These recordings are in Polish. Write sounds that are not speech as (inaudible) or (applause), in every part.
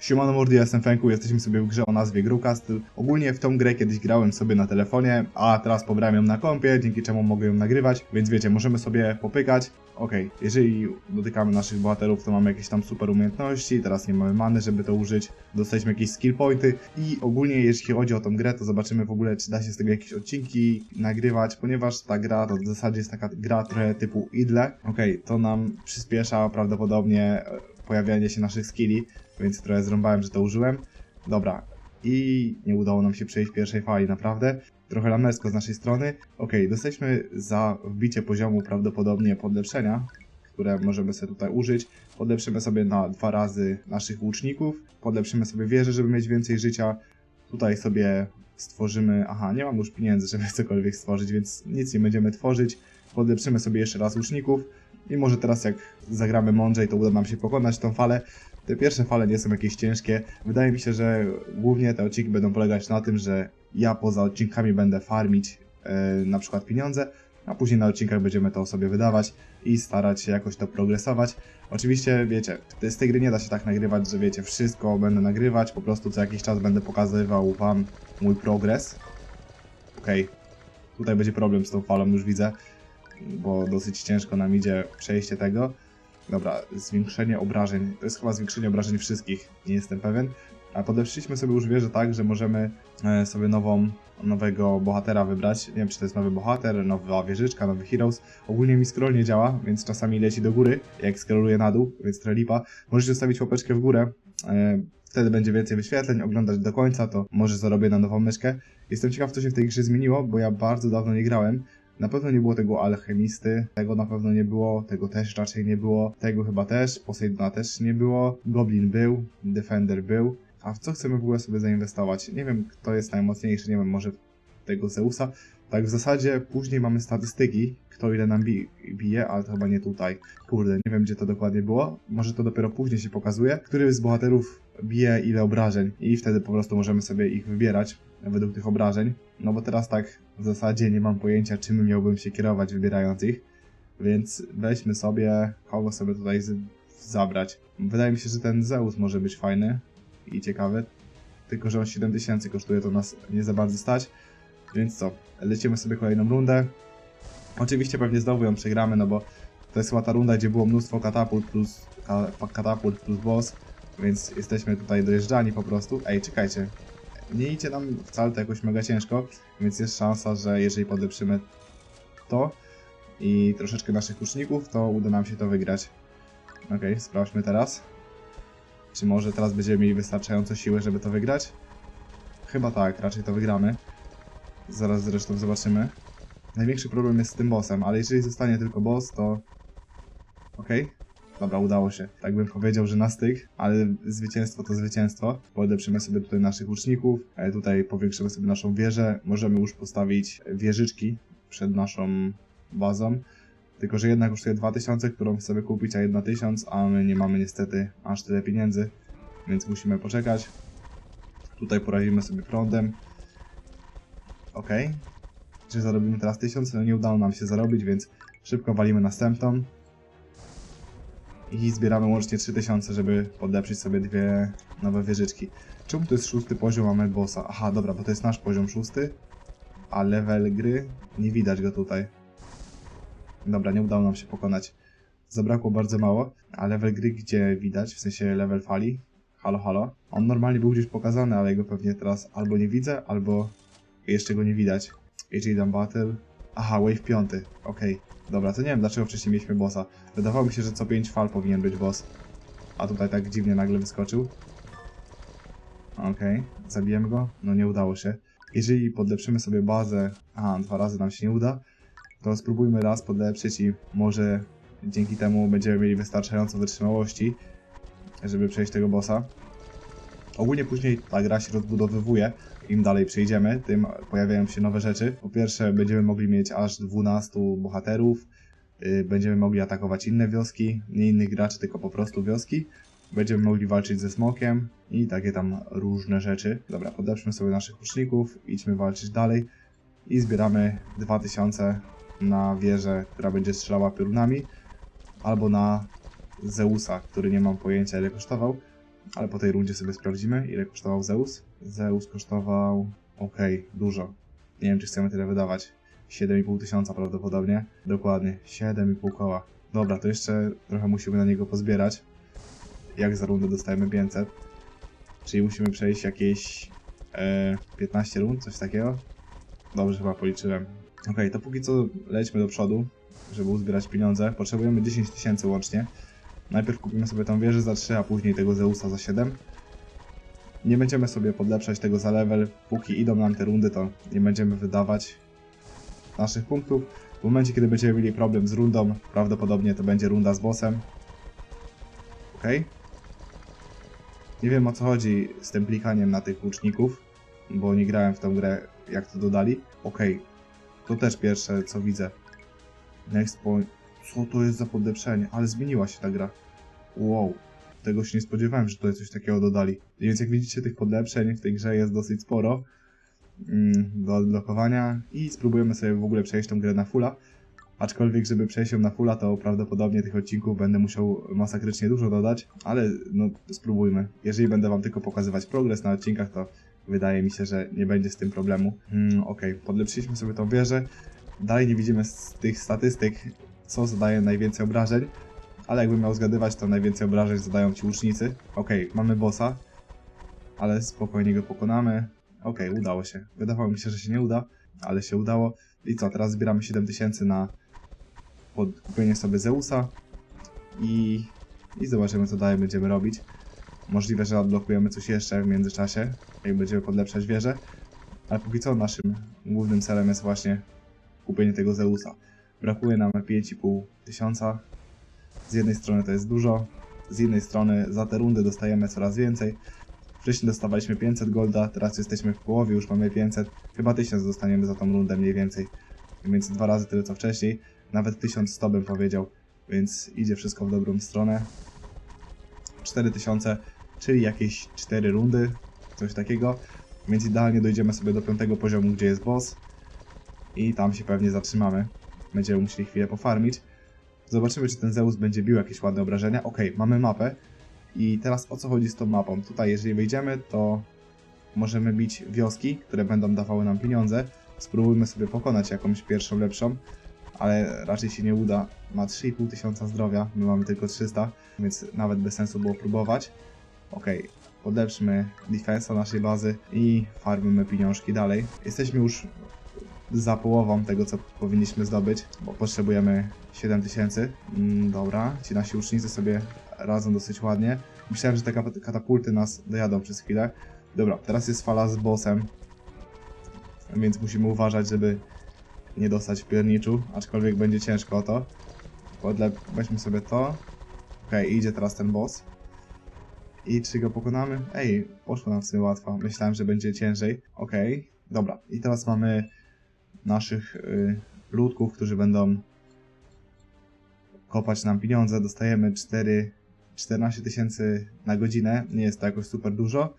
Siemano mordy, jestem Fenku, jesteśmy sobie w grze o nazwie Growcastle. Ogólnie w tą grę kiedyś grałem sobie na telefonie, a teraz pobrałem ją na kompie, dzięki czemu mogę ją nagrywać, więc wiecie, możemy sobie popykać. Okej, jeżeli dotykamy naszych bohaterów, to mamy jakieś tam super umiejętności, teraz nie mamy many, żeby to użyć, dostaliśmy jakieś skill pointy i ogólnie jeśli chodzi o tą grę, to zobaczymy w ogóle, czy da się z tego jakieś odcinki nagrywać, ponieważ ta gra to w zasadzie jest taka gra trochę typu idle. Okej, to nam przyspiesza prawdopodobnie pojawianie się naszych skilli, więc trochę zrąbałem, że to użyłem. Dobra, i nie udało nam się przejść pierwszej fali, naprawdę. Trochę lamersko z naszej strony. Ok, dostaliśmy za wbicie poziomu prawdopodobnie podlepszenia, które możemy sobie tutaj użyć. Podlepszymy sobie na dwa razy naszych łuczników. Podlepszymy sobie wieżę, żeby mieć więcej życia. Tutaj sobie stworzymy... Aha, nie mam już pieniędzy, żeby cokolwiek stworzyć, więc nic nie będziemy tworzyć. Podlepszymy sobie jeszcze raz łuczników. I może teraz jak zagramy mądrzej, to uda nam się pokonać tą falę. Te pierwsze fale nie są jakieś ciężkie. Wydaje mi się, że głównie te odcinki będą polegać na tym, że ja poza odcinkami będę farmić e, na przykład pieniądze, a później na odcinkach będziemy to sobie wydawać i starać się jakoś to progresować. Oczywiście, wiecie, z tej gry nie da się tak nagrywać, że wiecie, wszystko będę nagrywać, po prostu co jakiś czas będę pokazywał wam mój progres. Okej, tutaj będzie problem z tą falą, już widzę, bo dosyć ciężko nam idzie przejście tego. Dobra, zwiększenie obrażeń. To jest chyba zwiększenie obrażeń wszystkich, nie jestem pewien. A podlepszyliśmy sobie już wieżę tak, że możemy e, sobie nową, nowego bohatera wybrać. Nie wiem, czy to jest nowy bohater, nowa wieżyczka, nowy heroes. Ogólnie mi scroll nie działa, więc czasami leci do góry, jak scrolluje na dół, więc trochę lipa. Możecie zostawić łapeczkę w górę. E, Wtedy będzie więcej wyświetleń, oglądać do końca, to może zarobię na nową myszkę. Jestem ciekaw, co się w tej grze zmieniło, bo ja bardzo dawno nie grałem. Na pewno nie było tego alchemisty, tego na pewno nie było, tego też raczej nie było, tego chyba też, Poseidona też nie było, Goblin był, Defender był. A w co chcemy w ogóle sobie zainwestować? Nie wiem, kto jest najmocniejszy, nie wiem, może tego Zeusa. Tak w zasadzie później mamy statystyki, kto ile nam bi bije, ale to chyba nie tutaj. Kurde, nie wiem gdzie to dokładnie było. Może to dopiero później się pokazuje, który z bohaterów bije ile obrażeń i wtedy po prostu możemy sobie ich wybierać według tych obrażeń. No bo teraz tak w zasadzie nie mam pojęcia czym miałbym się kierować wybierając ich. Więc weźmy sobie, kogo sobie tutaj zabrać. Wydaje mi się, że ten Zeus może być fajny i ciekawy. Tylko, że on 7000 kosztuje, to nas nie za bardzo stać. Więc co, lecimy sobie kolejną rundę. Oczywiście pewnie znowu ją przegramy, no bo to jest chyba ta runda, gdzie było mnóstwo katapult plus ka, katapult plus boss, więc jesteśmy tutaj dojeżdżani po prostu. Ej, czekajcie. Nie idzie nam wcale to jakoś mega ciężko, więc jest szansa, że jeżeli podeprzemy to i troszeczkę naszych kuszników, to uda nam się to wygrać. Okej, sprawdźmy teraz. Czy może teraz będziemy mieli wystarczająco siły, żeby to wygrać? Chyba tak, raczej to wygramy. Zaraz zresztą zobaczymy. Największy problem jest z tym bossem, ale jeżeli zostanie tylko boss, to... Okej. Dobra, udało się. Tak bym powiedział, że na styk, ale zwycięstwo to zwycięstwo. Podeprzemy sobie tutaj naszych łuczników, e, tutaj powiększymy sobie naszą wieżę. Możemy już postawić wieżyczki przed naszą bazą. Tylko, że jedna kosztuje 2000, którą chcemy kupić, a jedna 1000, a my nie mamy niestety aż tyle pieniędzy, więc musimy poczekać. Tutaj poradzimy sobie prądem. Ok. Czy zarobimy teraz 1000? No nie udało nam się zarobić, więc szybko walimy następną. I zbieramy łącznie 3000, żeby podeprzeć sobie dwie nowe wieżyczki. Czemu to jest szósty poziom, mamy bossa? Aha, dobra, bo to jest nasz poziom szósty, a level gry nie widać go tutaj. Dobra, nie udało nam się pokonać. Zabrakło bardzo mało, a level gry gdzie widać, w sensie level fali. Halo, halo. On normalnie był gdzieś pokazany, ale go pewnie teraz albo nie widzę, albo jeszcze go nie widać. AJ Dam Battle. Aha, wave 5. Okej. Dobra, to nie wiem dlaczego wcześniej mieliśmy bossa. Wydawało mi się, że co 5 fal powinien być boss. A tutaj tak dziwnie nagle wyskoczył. Okej, zabijemy go? No nie udało się. Jeżeli podlepszymy sobie bazę, a dwa razy nam się nie uda, to spróbujmy raz podlepszyć i może dzięki temu będziemy mieli wystarczająco wytrzymałości, żeby przejść tego bossa. Ogólnie później ta gra się rozbudowywuje. Im dalej przejdziemy, tym pojawiają się nowe rzeczy. Po pierwsze, będziemy mogli mieć aż 12 bohaterów. yy, Będziemy mogli atakować inne wioski, nie innych graczy, tylko po prostu wioski. Będziemy mogli walczyć ze smokiem i takie tam różne rzeczy. Dobra, podeprzmy sobie naszych łuczników, idźmy walczyć dalej i zbieramy 2000 na wieżę, która będzie strzelała piorunami, albo na Zeusa, który nie mam pojęcia ile kosztował. ale po tej rundzie sobie sprawdzimy, ile kosztował Zeus. Zeus kosztował, okej, dużo. Nie wiem, czy chcemy tyle wydawać. 7,5 tysiąca prawdopodobnie. Dokładnie, 7,5 koła. Dobra, to jeszcze trochę musimy na niego pozbierać. Jak za rundę dostajemy 500. Czyli musimy przejść jakieś e, 15 rund, coś takiego. Dobrze chyba policzyłem. Okej, to póki co lećmy do przodu, żeby uzbierać pieniądze. Potrzebujemy 10 tysięcy łącznie. Najpierw kupimy sobie tą wieżę za 3, a później tego Zeusa za 7. Nie będziemy sobie podlepszać tego za level. Póki idą nam te rundy, to nie będziemy wydawać naszych punktów. W momencie, kiedy będziemy mieli problem z rundą, prawdopodobnie to będzie runda z bossem. Ok? Nie wiem o co chodzi z tym klikaniem na tych łuczników, bo nie grałem w tę grę, jak to dodali. Ok, to też pierwsze co widzę. Next point. Co to jest za podlepszenie? Ale zmieniła się ta gra. Wow. Tego się nie spodziewałem, że tutaj coś takiego dodali. Więc jak widzicie, tych podlepszeń w tej grze jest dosyć sporo mm, do odblokowania i spróbujemy sobie w ogóle przejść tą grę na fulla. Aczkolwiek, żeby przejść ją na fulla, to prawdopodobnie tych odcinków będę musiał masakrycznie dużo dodać, ale no spróbujmy. Jeżeli będę wam tylko pokazywać progres na odcinkach, to wydaje mi się, że nie będzie z tym problemu. Mm, ok, podlepszyliśmy sobie tą wieżę. Dalej nie widzimy z tych statystyk, co zadaje najwięcej obrażeń, ale jakbym miał zgadywać, to najwięcej obrażeń zadają ci łucznicy. Ok, mamy bossa, ale spokojnie go pokonamy. Ok, udało się. Wydawało mi się, że się nie uda, ale się udało. I co, teraz zbieramy 7000 na pod- kupienie sobie Zeusa i, i zobaczymy co dalej będziemy robić. Możliwe, że odblokujemy coś jeszcze w międzyczasie, jak będziemy podlepszać wieżę, ale póki co naszym głównym celem jest właśnie kupienie tego Zeusa. Brakuje nam 5,5 tysiąca. Z jednej strony to jest dużo, z innej strony za te rundy dostajemy coraz więcej. Wcześniej dostawaliśmy 500 golda, teraz jesteśmy w połowie, już mamy 500. Chyba 1000 dostaniemy za tą rundę mniej więcej. Więc dwa razy tyle co wcześniej. Nawet 1100 bym powiedział. Więc idzie wszystko w dobrą stronę. 4000, czyli jakieś 4 rundy, coś takiego. Więc idealnie dojdziemy sobie do piątego poziomu, gdzie jest boss. I tam się pewnie zatrzymamy. Będziemy musieli chwilę pofarmić. Zobaczymy, czy ten Zeus będzie bił jakieś ładne obrażenia. Ok, mamy mapę. I teraz o co chodzi z tą mapą? Tutaj, jeżeli wejdziemy, to możemy bić wioski, które będą dawały nam pieniądze. Spróbujmy sobie pokonać jakąś pierwszą, lepszą, ale raczej się nie uda. Ma 3,5 tysiąca zdrowia, my mamy tylko 300, więc nawet bez sensu było próbować. Ok, podlepszmy defensa naszej bazy i farmimy pieniążki dalej. Jesteśmy już za połową tego, co powinniśmy zdobyć, bo potrzebujemy 7000. Mm, dobra, ci nasi ucznicy sobie radzą dosyć ładnie. Myślałem, że te katapulty nas dojadą przez chwilę. Dobra, teraz jest fala z bossem, więc musimy uważać, żeby nie dostać w pierniczu, aczkolwiek będzie ciężko o to. Podle... Weźmy sobie to. Okej, idzie teraz ten boss. I czy go pokonamy? Ej, poszło nam w sumie łatwo. Myślałem, że będzie ciężej. Okej, dobra. I teraz mamy naszych y, ludków, którzy będą kopać nam pieniądze. Dostajemy 4, 14 tysięcy na godzinę. Nie jest to jakoś super dużo.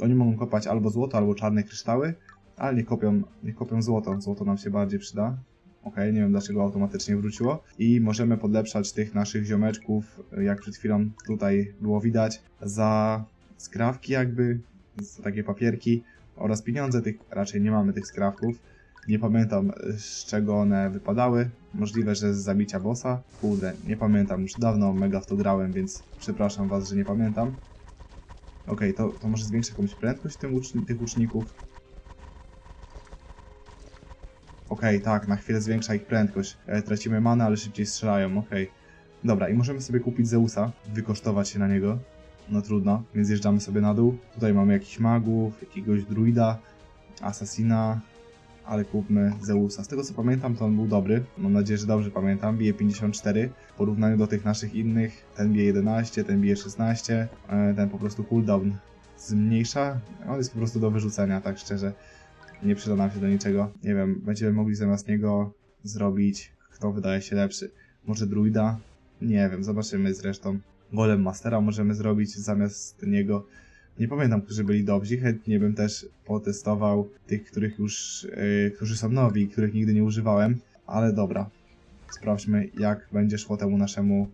Oni mogą kopać albo złoto, albo czarne kryształy, ale nie kopią, nie kopią złoto. Złoto nam się bardziej przyda. Ok, nie wiem dlaczego automatycznie wróciło. I możemy podlepszać tych naszych ziomeczków, jak przed chwilą tutaj było widać, za skrawki jakby, za takie papierki oraz pieniądze. Tych raczej nie mamy tych skrawków. Nie pamiętam z czego one wypadały. Możliwe, że z zabicia bossa. Kurde, nie pamiętam, już dawno mega w to grałem, więc przepraszam was, że nie pamiętam. Okej, to, to może zwiększa jakąś prędkość tym tych łuczników. Okej, tak, na chwilę zwiększa ich prędkość. E, tracimy manę, ale szybciej strzelają, okej. Dobra, i możemy sobie kupić Zeusa, wykosztować się na niego. No trudno, więc zjeżdżamy sobie na dół. Tutaj mamy jakichś magów, jakiegoś druida, asasina, ale kupmy Zeusa. Z tego co pamiętam, to on był dobry. Mam nadzieję, że dobrze pamiętam. Bije 54. W porównaniu do tych naszych innych, ten bije 11, ten bije 16, e, ten po prostu cooldown zmniejsza. On jest po prostu do wyrzucenia, tak szczerze. Nie przyda nam się do niczego. Nie wiem, będziemy mogli zamiast niego zrobić, kto wydaje się lepszy. Może druida? Nie wiem, zobaczymy zresztą. Golem Mastera możemy zrobić zamiast niego. Nie pamiętam, którzy byli dobrzy. Chętnie bym też potestował tych, których już, yy, którzy są nowi, których nigdy nie używałem. Ale dobra. Sprawdźmy, jak będzie szło temu naszemu.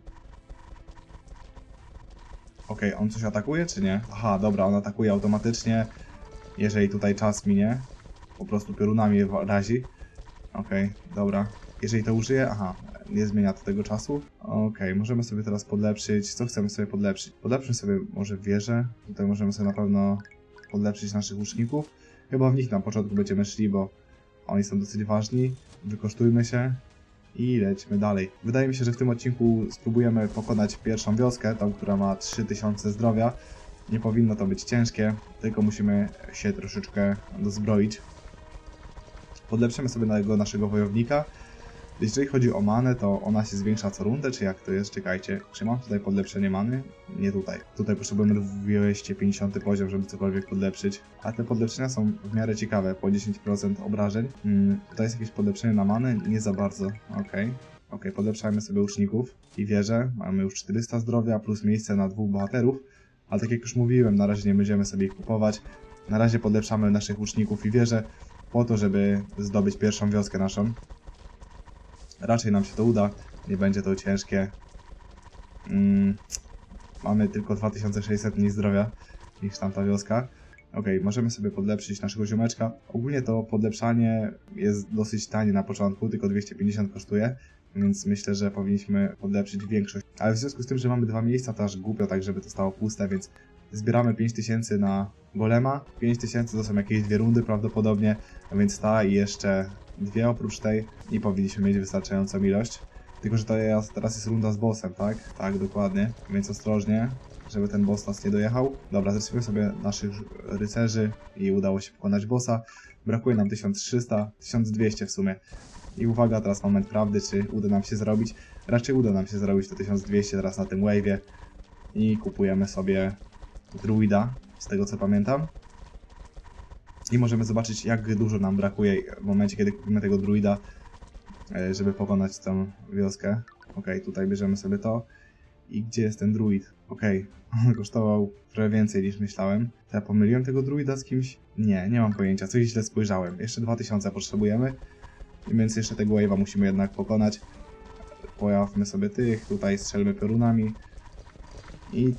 Okej, on coś atakuje, czy nie? Aha, dobra, on atakuje automatycznie, jeżeli tutaj czas minie. Po prostu piorunami razi. Okej, dobra. Jeżeli to użyję, aha, nie zmienia to tego czasu. Okej, możemy sobie teraz podlepszyć. Co chcemy sobie podlepszyć? Podlepszymy sobie może wieżę. Tutaj możemy sobie na pewno podlepszyć naszych łuczników. Chyba w nich na początku będziemy szli, bo oni są dosyć ważni. Wykosztujmy się i lećmy dalej. Wydaje mi się, że w tym odcinku spróbujemy pokonać pierwszą wioskę, tą, która ma 3000 zdrowia. Nie powinno to być ciężkie, tylko musimy się troszeczkę dozbroić. Podlepszymy sobie na naszego wojownika. Jeżeli chodzi o manę, to ona się zwiększa co rundę, czy jak to jest? Czekajcie, czy mam tutaj podlepszenie many? Nie tutaj. Tutaj potrzebujemy 250 poziom, żeby cokolwiek podlepszyć. A te podlepszenia są w miarę ciekawe, po 10% obrażeń. Hmm, tutaj jest jakieś podlepszenie na manę? Nie za bardzo. Okej. Okej, podlepszajmy sobie łuczników i wieżę. Mamy już 400 zdrowia plus miejsce na dwóch bohaterów. Ale tak jak już mówiłem, na razie nie będziemy sobie ich kupować. Na razie podlepszamy naszych łuczników i wieżę po to, żeby zdobyć pierwszą wioskę naszą. Raczej nam się to uda, nie będzie to ciężkie. Mm, mamy tylko 2600 mniej zdrowia niż tamta wioska. Ok, możemy sobie podlepszyć naszego ziomeczka. Ogólnie to podlepszanie jest dosyć tanie na początku, tylko 250 kosztuje, więc myślę, że powinniśmy podlepszyć większość. Ale w związku z tym, że mamy dwa miejsca, to aż głupio tak, żeby to stało puste, więc zbieramy 5000 na golema. 5000 to są jakieś dwie rundy prawdopodobnie, a więc ta i jeszcze dwie oprócz tej i powinniśmy mieć wystarczającą ilość. Tylko, że to jest, teraz jest runda z bossem, tak? Tak, dokładnie. Więc ostrożnie, żeby ten boss nas nie dojechał. Dobra, zacznijmy sobie naszych rycerzy i udało się pokonać bossa. Brakuje nam 1300, 1200 w sumie. I uwaga, teraz moment prawdy, czy uda nam się zrobić. Raczej uda nam się zrobić to 1200 teraz na tym wave'ie. I kupujemy sobie druida, z tego co pamiętam. I możemy zobaczyć, jak dużo nam brakuje w momencie, kiedy kupimy tego druida, e, żeby pokonać tą wioskę. Ok, tutaj bierzemy sobie to. I gdzie jest ten druid? Ok, (laughs) on kosztował trochę więcej niż myślałem. To ja pomyliłem tego druida z kimś? Nie, nie mam pojęcia, coś źle spojrzałem. Jeszcze 2000 potrzebujemy, więc jeszcze tego wave'a musimy jednak pokonać. Pojawmy sobie tych, tutaj strzelmy piorunami. I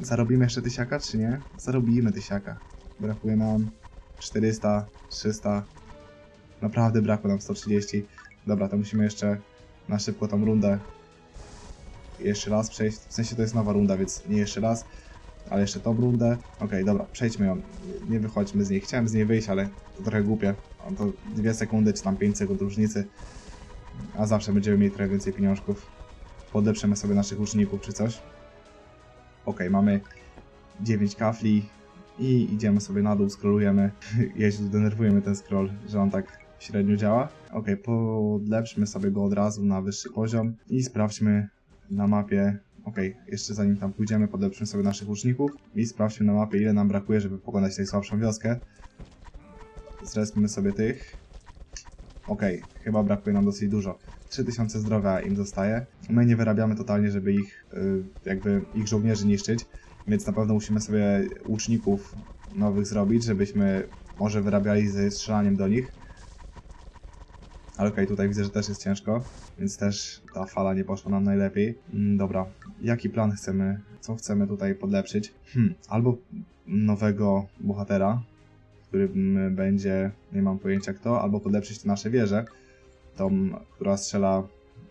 zarobimy jeszcze tysiaka, czy nie? Zarobimy tysiaka. Brakuje nam 400, 300. Naprawdę brakło nam 130. Dobra, to musimy jeszcze na szybko tą rundę jeszcze raz przejść. W sensie to jest nowa runda, więc nie jeszcze raz, ale jeszcze tą rundę. Okej, dobra, przejdźmy ją. Nie wychodźmy z niej. Chciałem z niej wyjść, ale to trochę głupie. A To 2 sekundy czy tam 5 sekund różnicy. A zawsze będziemy mieli trochę więcej pieniążków. Podeprzemy sobie naszych uczniów czy coś. Okej, mamy 9 kafli i idziemy sobie na dół, scrollujemy. (laughs) Jeźdź, denerwujemy ten scroll, że on tak średnio działa. Ok, podlepszmy sobie go od razu na wyższy poziom i sprawdźmy na mapie. Ok, jeszcze zanim tam pójdziemy, podlepszmy sobie naszych łuczników i sprawdźmy na mapie, ile nam brakuje, żeby pokonać najsłabszą wioskę. Zrespmy sobie tych. Ok, chyba brakuje nam dosyć dużo. 3000 zdrowia im zostaje. My nie wyrabiamy totalnie, żeby ich, y, jakby ich żołnierzy niszczyć, więc na pewno musimy sobie łuczników nowych zrobić, żebyśmy może wyrabiali ze strzelaniem do nich. Ale okej, tutaj widzę, że też jest ciężko, więc też ta fala nie poszła nam najlepiej. Mm, dobra, jaki plan chcemy, co chcemy tutaj podlepszyć? Hmm, albo nowego bohatera, którym będzie, nie mam pojęcia kto, albo podlepszyć te nasze wieże, tą, która strzela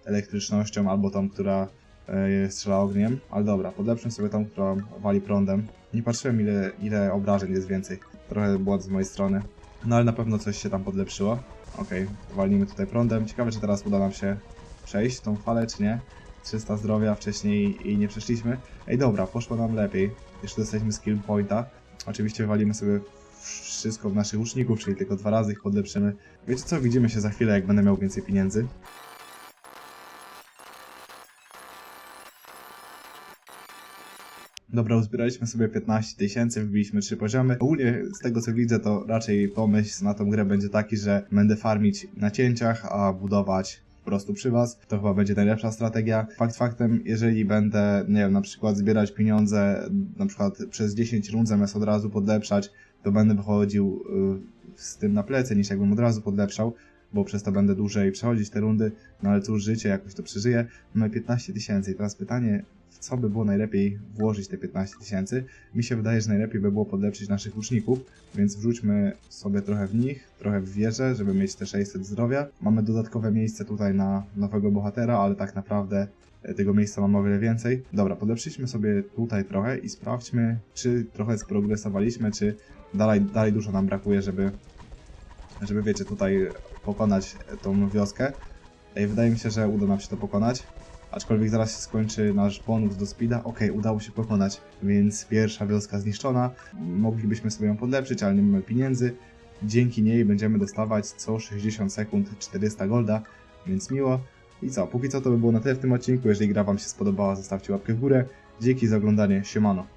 elektrycznością, albo tą, która e, strzela ogniem, ale dobra, podlepszę sobie tą, która wali prądem. Nie patrzyłem ile, ile obrażeń jest więcej, trochę błąd z mojej strony, no ale na pewno coś się tam podlepszyło. Okej, walnijmy tutaj prądem. Ciekawe, czy teraz uda nam się przejść tą falę, czy nie. 300 zdrowia, wcześniej i nie przeszliśmy. Ej, dobra, poszło nam lepiej. Jeszcze dostaliśmy skill pointa. Oczywiście walimy sobie wszystko w naszych łuczników, czyli tylko dwa razy ich podlepszymy. Wiecie co, widzimy się za chwilę, jak będę miał więcej pieniędzy. Dobra, uzbieraliśmy sobie 15 tysięcy, wbiliśmy 3 poziomy. Ogólnie z tego co widzę, to raczej pomysł na tą grę będzie taki, że będę farmić na cięciach, a budować po prostu przy was. To chyba będzie najlepsza strategia. Fakt faktem, jeżeli będę, nie wiem, na przykład zbierać pieniądze, na przykład przez 10 rund zamiast od razu podlepszać, to będę wychodził y, z tym na plecy, niż jakbym od razu podlepszał, bo przez to będę dłużej przechodzić te rundy, no ale cóż, życie jakoś to przeżyje. Mamy 15 tysięcy i teraz pytanie, w co by było najlepiej włożyć te 15 tysięcy? Mi się wydaje, że najlepiej by było podlepszyć naszych łuczników, więc wrzućmy sobie trochę w nich, trochę w wieżę, żeby mieć te 600 zdrowia. Mamy dodatkowe miejsce tutaj na nowego bohatera, ale tak naprawdę e, tego miejsca mamy o wiele więcej. Dobra, podlepszyliśmy sobie tutaj trochę i sprawdźmy, czy trochę sprogresowaliśmy, czy dalej, dalej dużo nam brakuje, żeby, żeby wiecie, tutaj pokonać tą wioskę. Ej, wydaje mi się, że uda nam się to pokonać. Aczkolwiek zaraz się skończy nasz bonus do speeda. Okej, udało się pokonać, więc pierwsza wioska zniszczona. Moglibyśmy sobie ją podlepszyć, ale nie mamy pieniędzy. Dzięki niej będziemy dostawać co 60 sekund 400 golda, więc miło. I co, póki co to by było na tyle w tym odcinku. Jeżeli gra Wam się spodobała, zostawcie łapkę w górę. Dzięki za oglądanie, siemano.